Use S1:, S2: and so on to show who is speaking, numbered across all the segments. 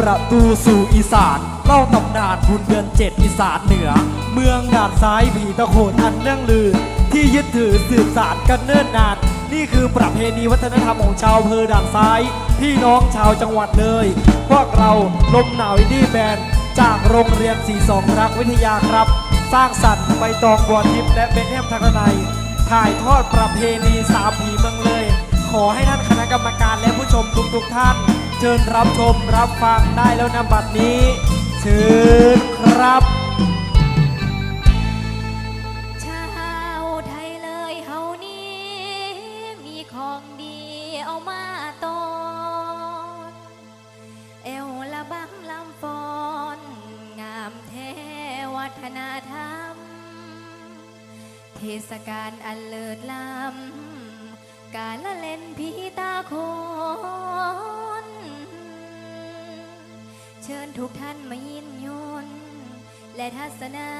S1: ประตูสู่อีสานเล่าตำนานบุญเดือนเจ็ดอีสานเหนือ เมืองด่านซ้ายผีตะโขนอันเรื่องลือ ที่ยึดถือสืบสานกันเนิ่นนาน นี่คือประเพณีวัฒนธรรมของชาวเภอด่านซ้าย พี่น้องชาวจังหวัดเลย พวกเราลมหนาวอินดี้แบนด์จากโรงเรียนสีสองรักวิทยาครับ สร้างสรรค์ใบตองบัวทิพย์และเบนแฮมทักษนัยถ่ายทอดประเพณีสามผีเมืองเลย ขอให้ท่านคณะกรรมการและผู้ชมทุกๆท่าน เชิญรับชมรับฟังได้แล้วนำบัตรนี้ เชิญครับ
S2: ชาวไทยเลยเฮานี้ มีของดีเอามาตอนเอวละบังลำฟอน งามแท้วัฒนธรรม เทศกาลอันเลิศล้ำการละเล่นผีตาโคน เชิญทุกท่านมายินยนและทัศนา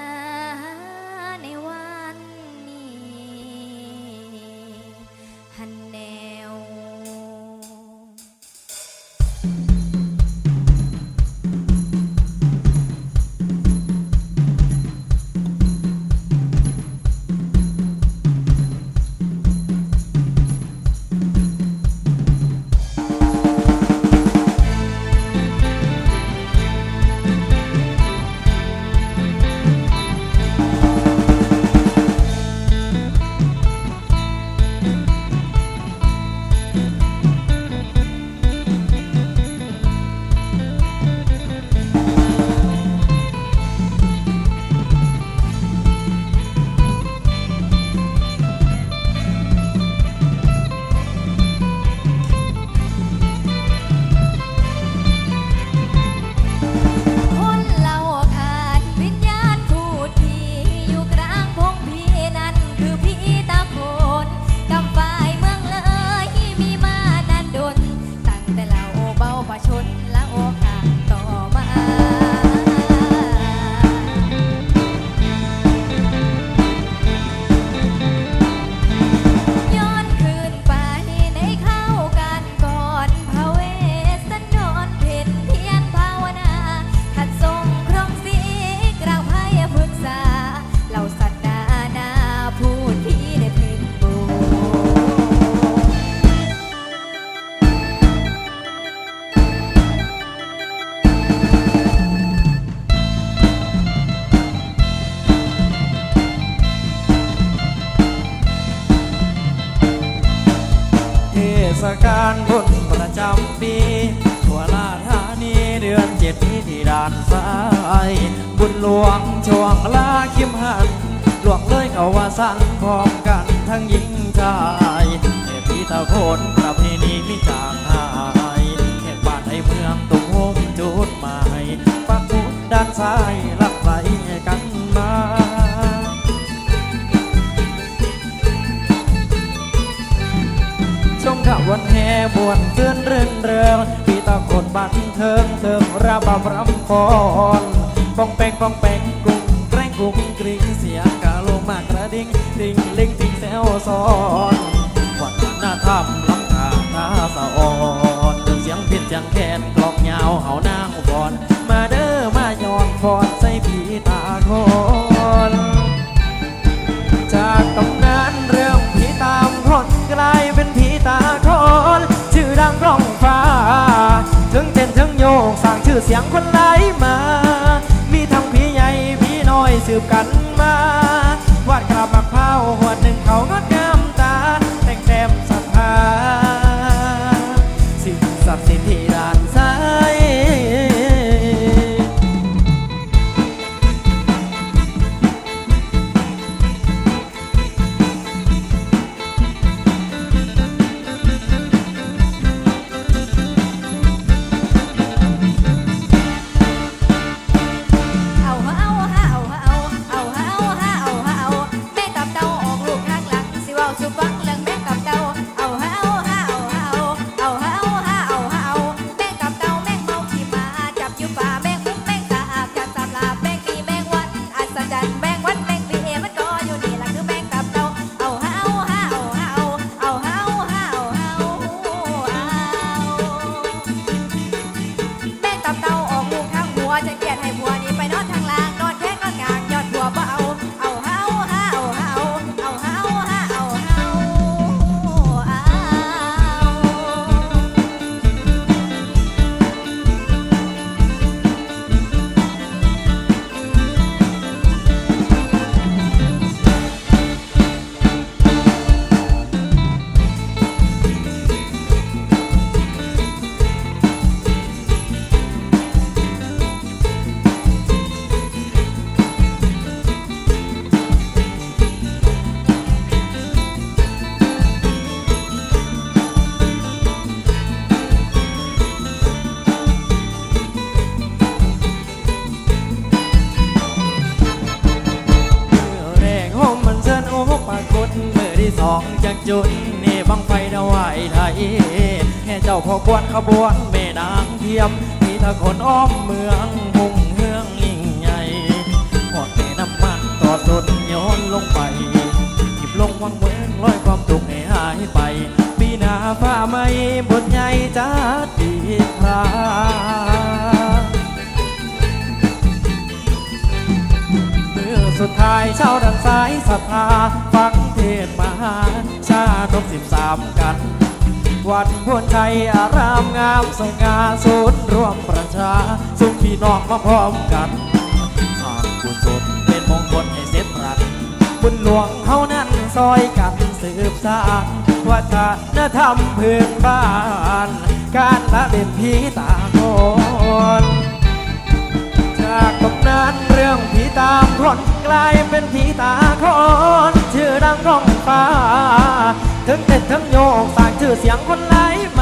S1: ศกาลบุญประจำปีทั่วราธานีเดือนเจ็ดนี้ที่ด่านซ้าย บุญหลวงช่วงลาคิมหันหลวงเลยเขาว่าสั่งพร้อมกันทั้งหญิงชายเทพีตะโคนประเพณีมิจางหายแขกบ้านในเมืองตุ้มโฮมจุดหมายปักพุดด้านซ้าย ชมข่าววันแห่บวนเตือนเรื่องเริงปีตะโคนบันเทิงเติมระบำรำฟอนปองแปงปองแปงกรุงแกล้งกรุงกริงเสียงกาโลงมากระดิ่งดิ่งลิงติงแซวซ้อนวัฒนธรรมล้ำค่าท่าสะอ่อนเสียงผิดเสียงแคนกลองยาวเฮานางบอนมาเด้อมายอนฟอน องจากจุดนี่บังไฟนวายไทยแห่เจ้าพ่อกวนขบวนแม่นางเทียมมีทะคนอ้อมเมืองมุ่งเฮืองยิ่งใหญ่หอดแม่น้ำมันต่อสุดโยนลงไปหยิบลงวังเมืองลอยความทุกข์ให้หายไป ปีหน้าฟ้าไม่บทใหญ่จัดดีครา สุดท้ายช่าดังสายศรัทธาฟังเทศมหาชาตบสิบสามกัน วัดพวนชัยอารามงามสง่าศูนย์รวมประชา สุขพี่น้องมาพร้อมกันสร้างกุศลเป็นมงคลให้เสร็จรันบุญหลวงเฮานั้นซอยกันสืบสานวัฒนธรรมพื้นบ้าน การละเล่นผีต่าโนานเรื่องผีตามคนกลายเป็นผีตาคนชื่อดังก้องฟ้า ถึงเต็ดทั้งโยกสร้างชื่อเสียงคนไหลมา